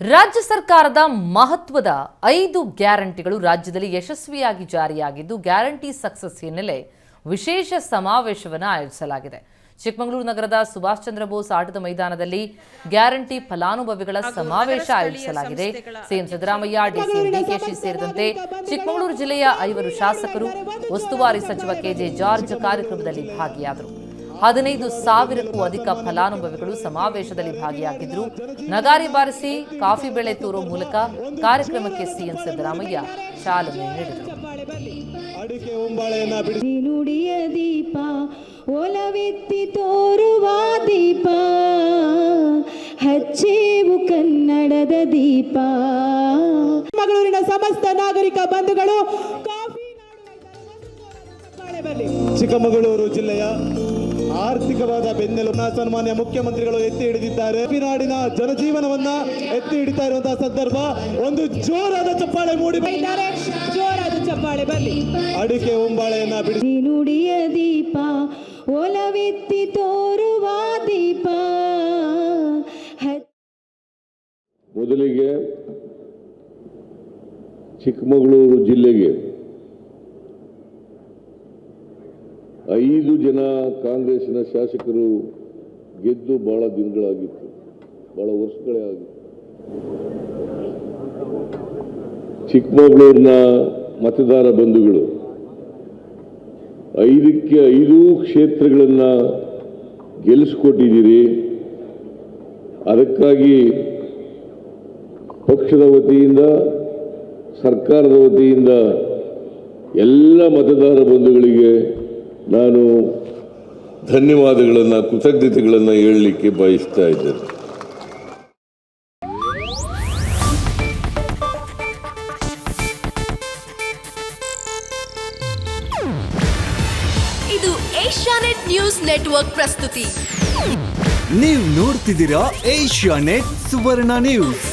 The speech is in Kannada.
ರಾಜ್ಯ ಸರ್ಕಾರದ ಮಹತ್ವದ ಐದು ಗ್ಯಾರಂಟಿಗಳು ರಾಜ್ಯದಲ್ಲಿ ಯಶಸ್ವಿಯಾಗಿ ಜಾರಿಯಾಗಿದ್ದು ಗ್ಯಾರಂಟಿ ಸಕ್ಸಸ್ ಹಿನ್ನೆಲೆ ವಿಶೇಷ ಸಮಾವೇಶವನ್ನು ಆಯೋಜಿಸಲಾಗಿದೆ. ಚಿಕ್ಕಮಗಳೂರು ನಗರದ ಸುಭಾಷ್ ಚಂದ್ರ ಬೋಸ್ ಆಟದ ಮೈದಾನದಲ್ಲಿ ಗ್ಯಾರಂಟಿ ಫಲಾನುಭವಿಗಳ ಸಮಾವೇಶ ಆಯೋಜಿಸಲಾಗಿದೆ. ಸಿಎಂ ಸಿದ್ದರಾಮಯ್ಯ ಡಿಸಿ ಡಿಕೆಶಿ ಸೇರಿದಂತೆ ಚಿಕ್ಕಮಗಳೂರು ಜಿಲ್ಲೆಯ ಐವರು ಶಾಸಕರು ಉಸ್ತುವಾರಿ ಸಚಿವ ಕೆಜೆ ಜಾರ್ಜ್ ಕಾರ್ಯಕ್ರಮದಲ್ಲಿ ಭಾಗಿಯಾದರು. ಹದಿನೈದು ಸಾವಿರಕ್ಕೂ ಅಧಿಕ ಫಲಾನುಭವಿಗಳು ಸಮಾವೇಶದಲ್ಲಿ ಭಾಗಿಯಾಗಿದ್ದರು. ನಗಾರಿ ಬಾರಿಸಿ ಕಾಫಿ ಬೆಳೆ ತೋರುವ ಮೂಲಕ ಕಾರ್ಯಕ್ರಮಕ್ಕೆ ಸಿಎಂ ಸಿದ್ದರಾಮಯ್ಯ ಚಾಲನೆ ನೀಡಿದರು. ದೀಪ ಒಲವೆತ್ತಿ ತೋರುವ ದೀಪ ಹಚ್ಚೇವು ಕನ್ನಡದ ದೀಪ. ಮಂಗಳೂರಿನ ಸಮಸ್ತ ನಾಗರಿಕ ಬಂಧುಗಳು ಕಾಫಿ ನಾಡು ಬರಲಿ ಚಿಕ್ಕಮಗಳೂರು ಜಿಲ್ಲೆಯ ಆರ್ಥಿಕವಾದ ಬೆನ್ನೆಲು ಸನ್ಮಾನ್ಯ ಮುಖ್ಯಮಂತ್ರಿಗಳು ಎತ್ತಿ ಹಿಡಿದಿದ್ದಾರೆ. ನಾಡಿನ ಜನಜೀವನವನ್ನ ಎತ್ತಿ ಹಿಡಿತಾ ಇರುವಂತಹ ಸಂದರ್ಭ ಒಂದು ಜೋರಾದ ಚಪ್ಪಾಳೆ ಮೂಡಿ ಜೋರಾದ ಚಪ್ಪಾಳೆ ಬರಲಿ ಅಡಿಕೆ ಒಂಬಾಳೆಯನ್ನ ಬಿಡಿಸಿ ನುಡಿಯ ದೀಪ ಒಲವೆತ್ತಿ ತೋರುವ ದೀಪ. ಮೊದಲಿಗೆ ಚಿಕ್ಕಮಗಳೂರು ಜಿಲ್ಲೆಗೆ ಐದು ಜನ ಕಾಂಗ್ರೆಸ್ನ ಶಾಸಕರು ಗೆದ್ದು ಬಹಳ ದಿನಗಳಾಗಿತ್ತು. ಬಹಳ ವರ್ಷಗಳೇ ಆಗಿತ್ತು. ಚಿಕ್ಕಮಗಳೂರಿನ ಮತದಾರ ಬಂಧುಗಳು ಐದಕ್ಕೆ ಐದು ಕ್ಷೇತ್ರಗಳನ್ನು ಗೆಲ್ಲಿಸ್ಕೊಟ್ಟಿದ್ದೀರಿ. ಅದಕ್ಕಾಗಿ ಪಕ್ಷದ ವತಿಯಿಂದ, ಸರ್ಕಾರದ ವತಿಯಿಂದ ಎಲ್ಲ ಮತದಾರ ಬಂಧುಗಳಿಗೆ ನಾನು ಧನ್ಯವಾದಗಳನ್ನು ಕೃತಜ್ಞತೆಗಳನ್ನು ಹೇಳಲಿಕ್ಕೆ ಬಯಸ್ತಾ ಇದ್ದೇನೆ. ಇದು ಏಷ್ಯಾನೆಟ್ ನ್ಯೂಸ್ ನೆಟ್ವರ್ಕ್ ಪ್ರಸ್ತುತಿ. ನೀವು ನೋಡ್ತಿದ್ದೀರಾ ಏಷ್ಯಾ ನೆಟ್ ಸುವರ್ಣ ನ್ಯೂಸ್.